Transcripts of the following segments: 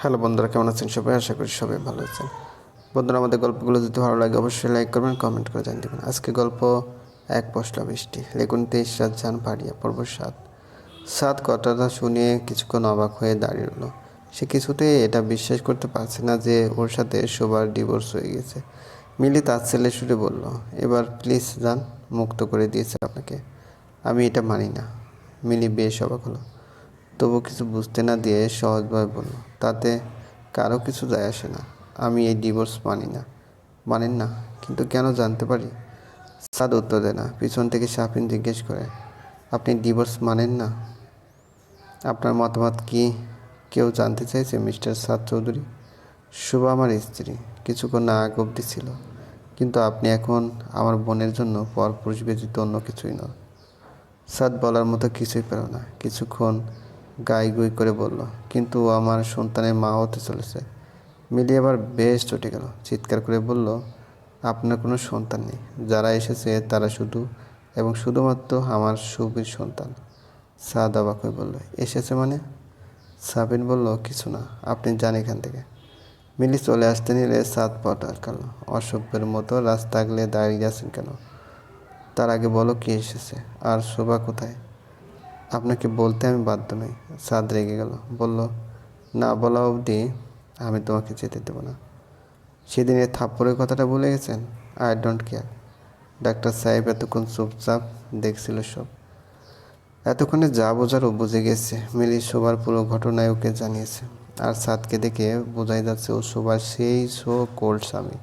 Hello বন্ধুরা, কেমন আছেন সবাই? আশা করি সবাই ভালো আছেন। বন্ধুরা, আমাদের গল্পগুলো যদি ভালো লাগে অবশ্যই লাইক করবেন কমেন্ট করে জানিয়ে দেবেন। আজকে গল্প এক পশলা বৃষ্টি। লেখুন তেইশ সাত যান পাড়িয়া, পর্ব সাত। সাত কথাটা শুনে কিছুক্ষণ অবাক হয়ে দাঁড়িয়ে রইল। সে কিছুতেই এটা বিশ্বাস করতে পারছে না যে ওর সাথে সবার ডিভোর্স হয়ে গেছে। মিলি তার ছেলে সুরে বলল, এবার প্লিজ যান, মুক্ত করে দিয়েছে আপনাকে। আমি এটা মানি না। মিলি বেশ অবাক হলো। তবু কিছু বুঝতে না দিয়ে সহজভাবে বলল, তাতে কারও কিছু যায় আসে না। আমি এই ডিভোর্স মানি না। মানেন না, কিন্তু কেন জানতে পারি? সাদ উত্তর দেয় না। পিছন থেকে শাফিন জিজ্ঞেস করে, আপনি ডিভোর্স মানেন না? আপনার মতামত কি? কেউ জানতে চাইছে মিস্টার সাদ চৌধুরী? শুভ আমার স্ত্রী, কিছুক্ষণ না আগ অব্দি ছিল, কিন্তু আপনি এখন আমার বোনের জন্য পরপুরুষ ব্যতীত অন্য কিছুই নয় সাদ বলার মতো কিছুই পেল না। কিছুক্ষণ গাই গুই করে বলল, কিন্তু আমার সন্তানের মা হতে চলেছে। মিলি আবার বেশ চটে গেল, চিৎকার করে বলল, আপনার কোনো সন্তান নেই। যারা এসেছে তারা শুধু এবং শুধুমাত্র আমার সুবীর সন্তান। সাদ অবাক হয়ে বলল, এসেছে মানে? সাবিন বলল, কিছু না, আপনি যান এখান থেকে। মিলি চলে আসতে নিলে সাত পট আটকাল, অসভ্যের মতো রাস্তা আগলে দাঁড়িয়ে আছেন কেন? তার আগে বলো, কি এসেছে? আর শোভা কোথায়? আপনাকে বলতে আমি বাধ্য নই। সাদ রেগে গেল, বলল, না বলা অবধি আমি তোমাকে যেতে দেবো না। সেদিনের থাপ্পড়ের কথাটা ভুলে গেছেন? আই ডোন্ট কেয়ার ডাক্তার সাহেব এতক্ষণ চুপচাপ দেখছিল সব। এতক্ষণে যা বোঝার ও বুঝে গেছে মিলি শোবার পুরো ঘটনায় ওকে জানিয়েছে। আর সাদকে দেখে বোঝাই যাচ্ছে ও শোবার সেই শো কোল্ড স্বামী।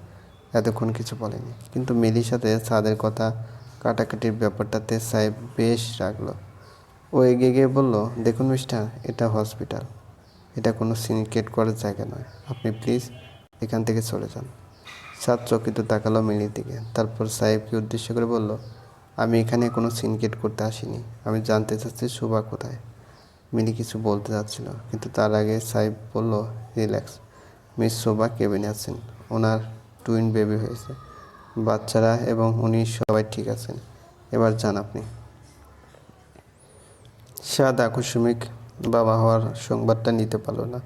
এতক্ষণ কিছু বলেনি। কিন্তু মিলির সাথে সাদের কথা কাটাকাটির ব্যাপারটাতে সাহেব বেশ রাখল ও এগিয়ে গিয়ে বলল, দেখুন মিস্টার, এটা হসপিটাল। এটা কোনো সিনিকেট করার জায়গা নয়। আপনি প্লিজ এখান থেকে চলে যান। সাত চকিত তাকালো মিলির দিকে। তারপর সাহেবকে উদ্দেশ্য করে বলল, আমি এখানে কোনো সিনকেট করতে আসিনি। আমি জানতে চাচ্ছি শোভা কোথায়? মিলি কিছু বলতে যাচ্ছিল কিন্তু তার আগে সাহেব বলল, রিল্যাক্স। মিস শোভা কেবিনে আছেন। ওনার টুইন বেবি হয়েছে। বাচ্চারা এবং উনি সবাই ঠিক আছেন। এবার যান আপনি। সাদ আকস্মিক বাবা হওয়ার সংবাদটা নিতে পারল না।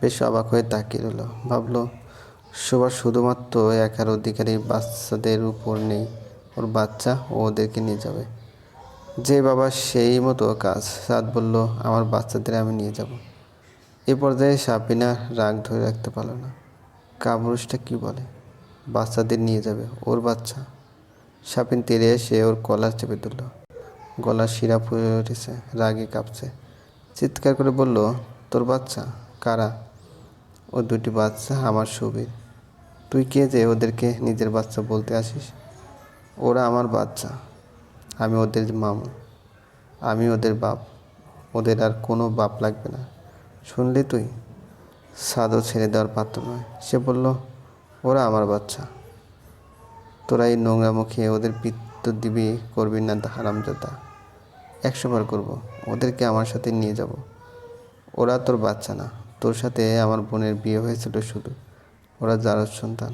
বেশ অবাক হয়ে তাকিয়ে রইল। ভাবলো সবার শুধুমাত্র একার অধিকারী বাচ্চাদের উপর নেই। ওর বাচ্চা ও ওদেরকে নিয়ে যাবে। যে বাবা সেই মতো কাজ। সাদ বলল, আমার বাচ্চাদের আমি নিয়ে যাব। এ পর্যায়ে সাপিনা রাগ ধরে রাখতে পারল না। কাবরুষটা কি বলে? বাচ্চাদের নিয়ে যাবে, ওর বাচ্চা? সাপিন তেরে এসে ওর কলার চেপে ধরল। গলা শিরা ফুলে উঠেছে, রাগে কাঁপছে। চিৎকার করে বলল, তোর বাচ্চা, কারা? ও দুটি বাচ্চা, আমার সুবীর। তুই কে যে ওদেরকে নিজের বাচ্চা বলতে আসিস? ওরা আমার বাচ্চা। আমি ওদের মামু। আমি ওদের বাপ। ওদের আর কোনো বাপ লাগবে না। শুনলি তুই? সাদও ছেড়ে দেওয়ার পাত্র নয়। সে বলল, ওরা আমার বাচ্চা। তোরা এই নোংরা মুখে ওদের পিত্ত দিবি, করবি না হারামজাদা একশো বার করব, ওদেরকে আমার সাথে নিয়ে যাব। ওরা তোর বাচ্চা না, তোর সাথে আমার বোনের বিয়ে হয়েছিল শুধু। ওরা যার সন্তান,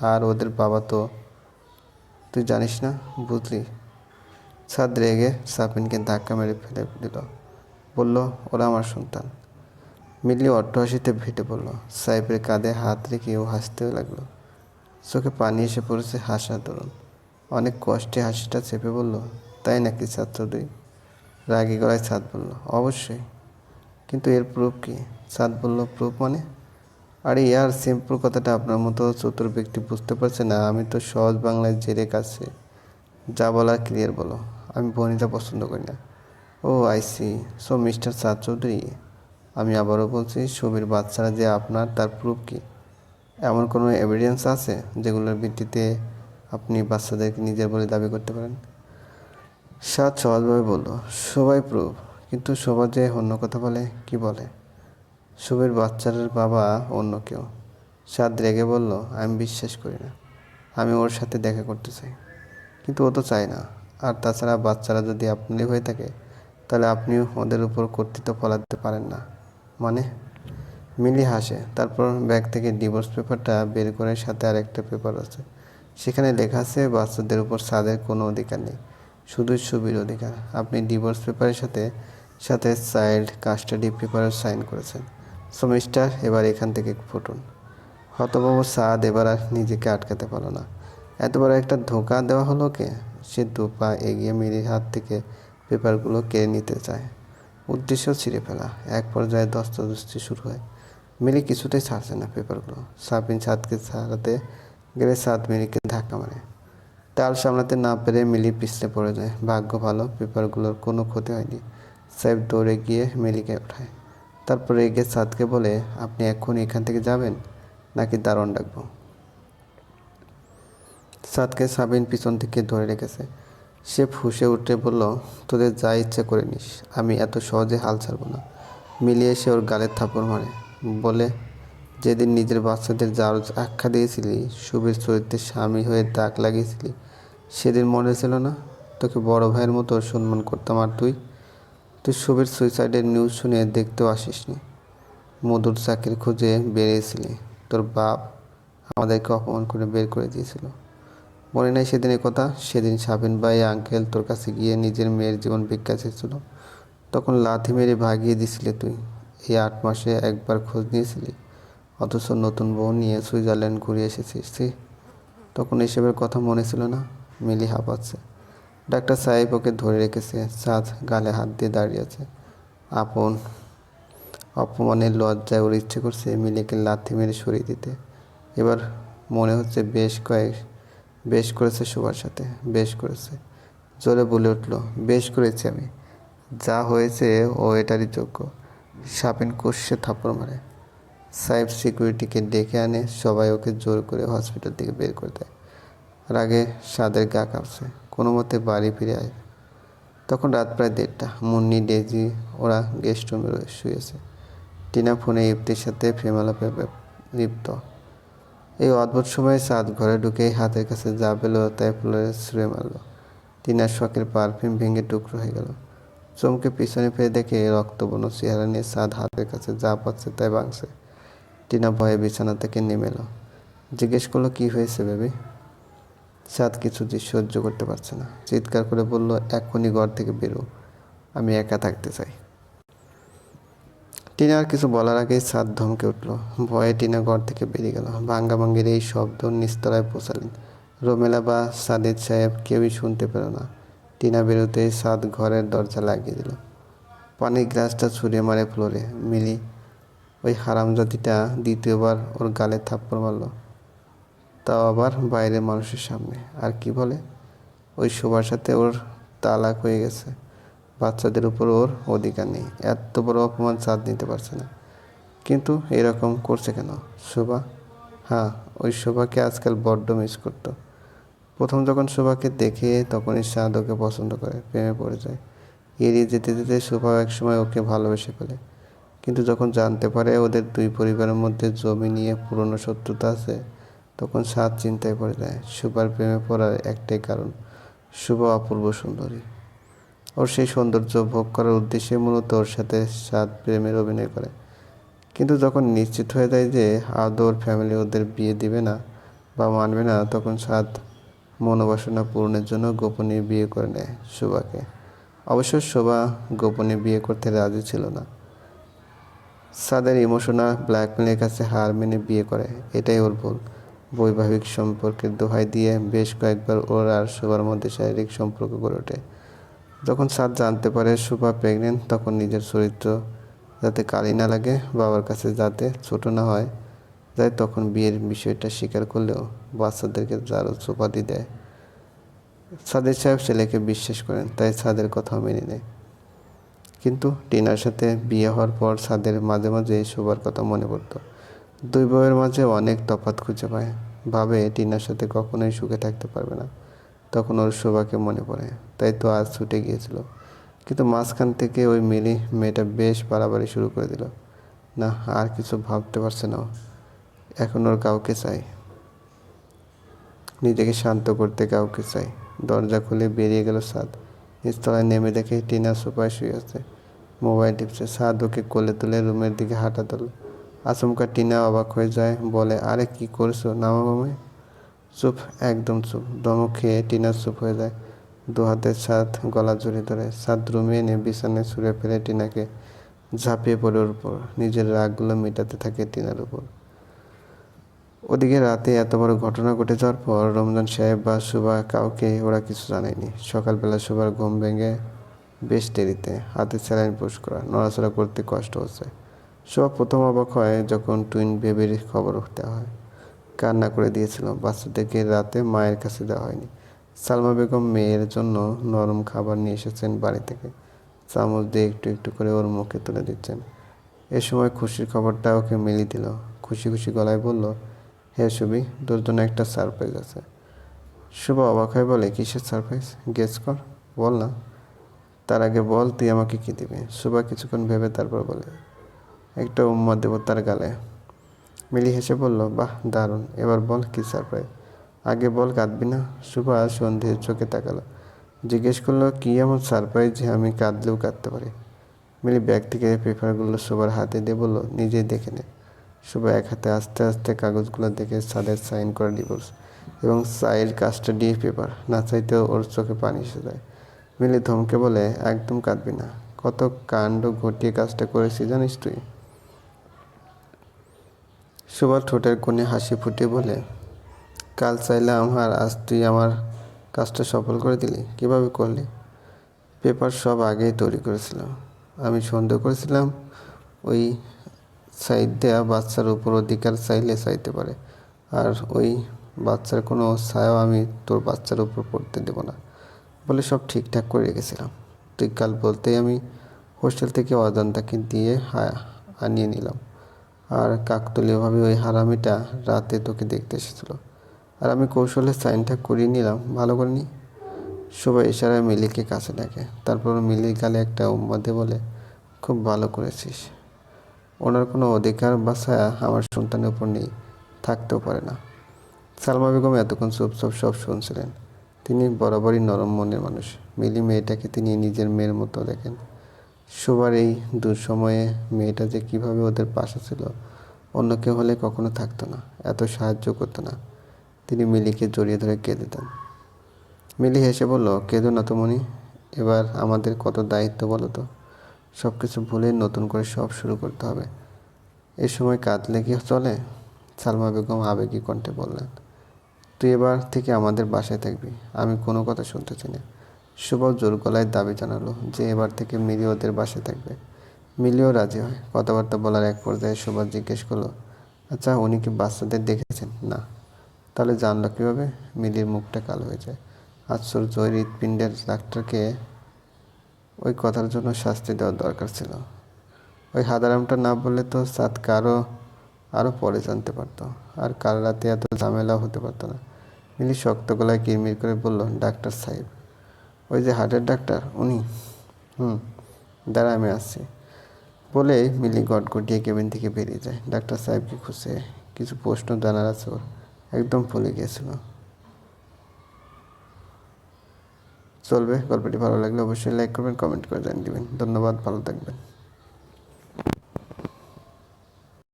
আর ওদের বাবা তো, তুই জানিস না, বুঝলি? সাদ রেগে সাপিনকে ধাক্কা মেরে ফেলে দিল। বলল, ওরা আমার সন্তান। মিলি অট্টহাসিতে ভেটে পড়ল। সাহেবের কাঁধে হাত রেখে ও হাসতে লাগল। চোখে পানি এসে পড়েছে হাসার দরুন অনেক কষ্টে হাসিটা চেপে বলল, তাই নাকি ছাত্র দুই রাগি গলায় ছাদ বলল, অবশ্যই। কিন্তু এর প্রুফ কি? ছাদ বলল, প্রুফ মানে? আরে ইয়ার, সিম্পল কথাটা আপনার মতো চতুর ব্যক্তি বুঝতে পারছে না। আমি তো সহজ বাংলায় জেরে কাছে যা বলার ক্লিয়ার বলো। আমি বনিতা পছন্দ করি না। ও I see so mister Saad Chowdhury, আমি আবারও বলছি, ছবির বাচ্চারা যে আপনার, তার প্রুফ কি? এমন কোনো এভিডেন্স আছে যেগুলোর ভিত্তিতে আপনি বাচ্চাদেরকে নিজের বলে দাবি করতে পারেন। সাত সহজভাবে বলল, সবাই প্রুফ কিন্তু সবার যে অন্য কথা বলে, কি বলে? শুভের বাচ্চার বাবা অন্য কেউ। সাদ রেগে বলল, আমি বিশ্বাস করি না। আমি ওর সাথে দেখা করতে চাই। কিন্তু ও তো চায় না। আর তাছাড়া বাচ্চারা যদি আপনারই হয়ে থাকে, তাহলে আপনিও ওদের উপর কর্তৃত্ব ফলাতে পারেন না। মানে? মিলি হাসে। তারপর ব্যাগ থেকে ডিভোর্স পেপারটা বের করে সাথে আর একটা পেপার আছে। সেখানে লেখা আছে, বাচ্চাদের উপর সাদের কোনো অধিকার নেই শুধু সুবির অধিকার। আপনি ডিভোর্স পেপারের সাথে সাথে চাইল্ড কাস্টাডি পেপারও সাইন করেছেন। সো মিস্টার এবার এখান থেকে ফুটুন। হতবাবু সাদ এবার আর নিজেকে আটকাতে পারল না। এত বড় একটা ধোকা দেওয়া হলো কে সে দু পা এগিয়ে মিলির হাত থেকে পেপারগুলো কেড়ে নিতে চায়। উদ্দেশ্য ছিঁড়ে ফেলা। এক পর্যায়ে দস্তদস্তি শুরু হয়। মিলি কিছুতেই ছাড়ছে না পেপারগুলো। সাবিন সাদকে ছাড়াতে গেলে সাদ মিলিকে ধাক্কা মারে। তাল সামলাতে না পেরে মিলি পিছলে পড়ে যায়। ভাগ্য ভালো, পেপারগুলোর কোনো ক্ষতি হয়নি। সাহেব দৌড়ে গিয়ে মিলিকে ওঠায়। তারপরে এগিয়ে সাদকে বলে, আপনি এক্ষুনি এখান থেকে যাবেন? নাকি দারণ ডাকবো? সাদকে সাবিন পিছন থেকে ধরে রেখেছে। সে ফুসে উঠে বলল, তোদের যা ইচ্ছে করে নিস। আমি এত সহজে হাল ছাড়বো না। মিলিয়ে সে ওর গালে থাপড় মারে। বলে যেদিন নিজের বাচ্চাদের যার আখ্যা দিয়েছিলি শুভের চরিত্রে স্বামী হয়ে দাগ লাগিয়েছিলি, সেদিন মনে ছিল না তোকে বড় ভাইয়ের মতো সম্মান করতাম আর তুই? তুই শুভের সুইসাইডের নিউজ শুনে দেখতেও আসিসনি। মধুর চাকরির খুঁজে বেরিয়েছিলি। তোর বাপ আমাদেরকে অপমান করে বের করে দিয়েছিল। মনে নাই সেদিনের কথা? সেদিন সাবিন ভাই আঙ্কেল তোর কাছে গিয়ে নিজের মেয়ের জীবন ভিক্ষা চেয়েছিল। তখন লাথি মেরে ভাগিয়ে দিছিলি তুই। এই আট মাসে একবার খোঁজ নিয়েছিলি। অথচ নতুন বউ নিয়ে সুইজারল্যান্ড ঘুরে এসেছিস তখন এসবের কথা মনে ছিল না, মিলি হাঁপাচ্ছে। ডাক্তার সাহেব ওকে ধরে রেখেছে সাজ গালে হাত দিয়ে দাঁড়িয়ে আছে। আপন, অপমানের লজ্জায় ওর ইচ্ছে করছে মিলিকে লাথি মেরে সরিয়ে দিতে। এবার মনে হচ্ছে বেশ কয়েক, বেশ করেছে সবার সাথে, বেশ করেছে। জোরে বলে উঠল, বেশ করেছি আমি। যা হয়েছে ও এটারই যোগ্য। সাপিন কষে থাপ্পড় মারে। সাহেব সিকিউরিটিকে ডেকে আনে, সবাই ওকে জোর করে হসপিটাল থেকে বের করে দেয়। আর আগে সাদের গা কাঁপছে, কোনো মতে বাড়ি ফিরে আয়। তখন রাত প্রায় দেড়টা, মুন্নি, ডেজি, ওরা গেস্ট রুমে শুয়েছে। টিনা ফোনে ইফতির সাথে ফেমালাপে লিপ্ত। এই অদ্ভুত সময়ে সাদ ঘরে ঢুকেই হাতের কাছে যা পেল তাই ফুলে ছুঁড়ে মারল। টিনার শখের পারফিউম ভেঙে টুকরো হয়ে গেল। চমকে পিছনে ফিরে দেখে রক্তবর্ণ চেহারা নিয়ে সাদ হাতের কাছে যা পাচ্ছে তাই ভাঙছে। টিনা ভয়ে বিছানা থেকে নেমে এলো। জিজ্ঞেস করল, কি হয়েছে বেবি? সাদ কিছুতেই সহ্য করতে পারছে না। চিৎকার করে বলল, এক্ষুনি ঘর থেকে বেরো, আমি একা থাকতে চাই। টিনা আর কিছু বলার আগেই সাদ ধমকে উঠল। ভয়ে টিনা ঘর থেকে বেরিয়ে গেল। ভাঙ্গা ভাঙ্গির এই শব্দ নিস্তলায় পৌঁছালেন। রোমেলা বা সাদেদ সাহেব কেউই শুনতে পেল না। টিনা বেরোতেই সাদ ঘরের দরজা লাগিয়ে দিল। পানির গ্লাসটা ছুঁড়ে মারে ফ্লোরে। মিলি ওই হারামজাতিটা দ্বিতীয়বার ওর গালে থাপ্পড় মারল। তাও আবার বাইরের মানুষের সামনে। আর কি বলে? ওই শোবার সাথে ওর তালাক হয়ে গেছে। বাচ্চাদের উপর ওর অধিকার নেই। এত বড় অপমান চাঁদ নিতে পারছে না। কিন্তু এরকম করছে কেন? শোভা? হ্যাঁ ওই শোভাকে আজকাল বড্ড মিস করতো। প্রথম যখন শোভাকে দেখে তখনই সাদ ওকে পছন্দ করে, প্রেমে পড়ে যায়। এড়িয়ে যেতে যেতে শোভা একসময় ওকে ভালোবেসে ফেলে। কিন্তু যখন জানতে পারে ওদের দুই পরিবারের মধ্যে জমি নিয়ে পুরনো শত্রুতা আছে, তখন সাত চিন্তায় পড়ে যায়। শুভার প্রেমে পড়ার একটাই কারণ, শুভ অপূর্ব সুন্দরী। ওর সেই সৌন্দর্য ভোগ করার উদ্দেশ্যে মূলত ওর সাথে সাত প্রেমের অভিনয় করে। কিন্তু যখন নিশ্চিত হয়ে যায় যে আদৌ ওর ফ্যামিলি ওদের বিয়ে দিবে না বা মানবে না, তখন সাত মনোবাসনা পূরণের জন্য গোপনে বিয়ে করে নেয় শোভাকে। অবশ্য শোভা গোপনে বিয়ে করতে রাজি ছিল না। সাদের ইমোশনাল ব্ল্যাকমেলের কাছে হার মেনে বিয়ে করে, এটাই ওর ভুল। বৈবাহিক সম্পর্কের দোহাই দিয়ে বেশ কয়েকবার ওর আর শোভার মধ্যে শারীরিক সম্পর্ক গড়ে ওঠে। যখন সাদ জানতে পারে শোভা প্রেগনেন্ট তখন নিজের চরিত্র যাতে কালি না লাগে, বাবার কাছে যাতে ছোট না হয়, যায় তখন বিয়ের বিষয়টা স্বীকার করলেও বাচ্চাদেরকে যারও চোপাদি দেয় সাদের সাহেব ছেলেকে বিশ্বাস করেন, তাই সাদের কথাও মেনে নেয়। কিন্তু টিনার সাথে বিয়ে হওয়ার পর সাদের মাঝে মাঝে শোবার কথা মনে পড়তো। দুই বউয়ের মাঝে অনেক তফাৎ খুঁজে পায়। ভাবে টিনার সাথে কখনোই সুখে থাকতে পারবে না। তখন ওর শোভাকে মনে পড়ে। তাই তো আজ ছুটে গিয়েছিল। কিন্তু মাঝখান থেকে ওই মিলি মেয়েটা বেশ বাড়াবাড়ি শুরু করে দিল। না, আর কিছু ভাবতে পারছে না এখন ওর কাউকে চাই। নিজেকে শান্ত করতে কাউকে চাই। দরজা খুলে বেরিয়ে গেল সাদ। নিচতলায় নেমে দেখে টিনা সোফায় শুয়ে আছে। মোবাইল টিপছে সাদ ওকে কোলে তুলে রুমের দিকে হাঁটা তোল আচমকা টিনা অবাক হয়ে যায়, বলে, আরে, কি করছ? নামা চুপ, একদম চুপ। দমক খেয়ে টিনা চুপ হয়ে যায়। দু হাতের সাদ গলা জড়িয়ে ধরে। সাদ রুমে এনে বিছানায় ছুঁড়ে ফেলে টিনাকে। ঝাঁপিয়ে পড়ে ওর উপর। নিজের রাগগুলো মেটাতে থাকে টিনার উপর। ওদিকে রাতে এত বড় ঘটনা ঘটে যাওয়ার পর রমজান সাহেব বা সুবা কাউকে ওরা কিছু জানায়নি। সকালবেলা সুবার ঘুম ভেঙে বেশ দেরিতে হাতে স্যালাইন পুশ করা, নড়াচড়া করতে কষ্ট হচ্ছে। সুবা প্রথম অবাক হয় যখন টুইন বেবির খবর দেওয়া হয়। কান্না করে দিয়েছিল বাচ্চাদেরকে রাতে মায়ের কাছে দেওয়া হয়নি। সালমা বেগম মেয়ের জন্য নরম খাবার নিয়ে এসেছেন বাড়ি থেকে। চামচ দিয়ে একটু একটু করে ওর মুখে তুলে দিচ্ছেন। এ সময় খুশির খবরটা ওকে মিলি দিল। খুশি খুশি গলায় বলল, হে সুবি, তোর জন্য একটা সারপ্রাইজ আছে। শুভ অবাক হয়ে বলে, কিসের সারপ্রাইজ? গেস কর। বল না তার আগে বল, তুই আমাকে কী দিবি? সুবা কিছুক্ষণ ভেবে তারপর বলে, একটা উম্মা দেবো তার গালে। মিলি হেসে বলল, বাহ, দারুণ। এবার বল কী সারপ্রাইজ আগে বল, কাঁদবি না। সুভা সন্ধ্যের চোখে তাকালো। জিজ্ঞেস করল, কী এমন সারপ্রাইজ যে আমি কাঁদলেও কাঁদতে পারি? মিলি ব্যাগ থেকে পেপারগুলো সুবার হাতে দিয়ে বলল, নিজেই দেখে নে। সুবা এক হাতে আস্তে আস্তে কাগজগুলো দেখে সাদের সাইন করে ডিভোর্স এবং সাইড কাস্টাডি পেপার। না চাইতেও ওর চোখে পানি এসে যায়। মিলি ধমকে বলে, একদম কাঁদবি না। কত কাণ্ড ঘটিয়ে কাজটা করেছি, জানিস তুই? সুবা ঠোঁটের কোণে হাসি ফুটে বলে, কাল চাইলে আমার, আজ তুই আমার কাজটা সফল করে দিলি। কীভাবে করলি? পেপার সব আগেই তৈরি করেছিলাম। আমি সন্দেহ করেছিলাম, ওই সাইড দেয়া বাচ্চার উপর অধিকার চাইলে চাইতে পারে। আর ওই বাচ্চার কোনো ছায়াও আমি তোর বাচ্চার উপর পড়তে দেব না। বলে সব ঠিকঠাক করে রেখেছিলাম। কাল বলতেই আমি হোস্টেল থেকে অজান্তাকে দিয়ে আনিয়ে নিলাম। আর কাকতলীয়ভাবে ওই হারামিটা রাতে তোকে দেখতে এসেছিল। আর আমি কৌশলে সাইনটা করিয়ে নিলাম, ভালো করে নি। সবাই ইশারায় মিলিকে কাছে ডাকে। তারপর মিলির গালে একটা উম্মাদে বলে, খুব ভালো করেছিস। ওনার কোনো অধিকার বা ছায়া আমার সন্তানের উপর নেই, থাকতেও পারে না। সালমা বেগম এতক্ষণ চুপচাপ সব শুনছিলেন। তিনি বরাবরই নরম মনের মানুষ। মিলি মেয়েটাকে তিনি নিজের মেয়ের মতো দেখেন। সবার এই দুঃসময়ে মেয়েটা যে কীভাবে ওদের পাশে ছিল, অন্য কেউ হলে কখনো থাকতো না, এত সাহায্য করতো না। তিনি মিলিকে জড়িয়ে ধরে কেঁদে দেন। মিলি হেসে বলল, কেঁদো না তো মনি এবার আমাদের কত দায়িত্ব বলো তো? সব কিছু ভুলে নতুন করে সব শুরু করতে হবে। এ সময় কাঁদলে কি চলে? সালমা বেগম আবেগী কণ্ঠে বললেন তুই এবার থেকে আমাদের বাসায় থাকবি। আমি কোনো কথা শুনতে চাই না। সুবল জোর গলায় দাবি জানালো যে এবার থেকে মিলি ওদের বাসায় থাকবে। মিলিও রাজি হয়। কথাবার্তা বলার এক পর্যায়ে সুভাষ জিজ্ঞেস করল আচ্ছা উনি কি বাচ্চাদের দেখেছেন? না। তাহলে জানলো কীভাবে? মিলির মুখটা কালো হয়ে যায়। আশ্চর্য ওই হৃৎপিণ্ডের ডাক্তারকে ওই কথার জন্য শাস্তি দেওয়ার দরকার ছিল। ওই হাদারামটা না বললে তো সাত কারও আরও পরে জানতে পারতো। আর কাল রাতে এত ঝামেলাও হতে পারতো না। মিলি শক্ত গলায় কিরমির করে বলল, ডাক্তার সাহেব, ওই যে হার্টের ডাক্তার, উনি? হুম, দাঁড়া, আমি আসছি। বলে মিলি গটগটিয়ে কেবিন থেকে বেরিয়ে যায়। ডাক্তার সাহেবকে খুঁজে কিছু প্রশ্ন জানার আছে ওর, একদম ভুলে গিয়েছিল। চলবে, গল্পটি ভালো লাগলে অবশ্যই লাইক করবেন কমেন্ট করে জানিয়ে দেবেন। ধন্যবাদ, ভালো থাকবেন।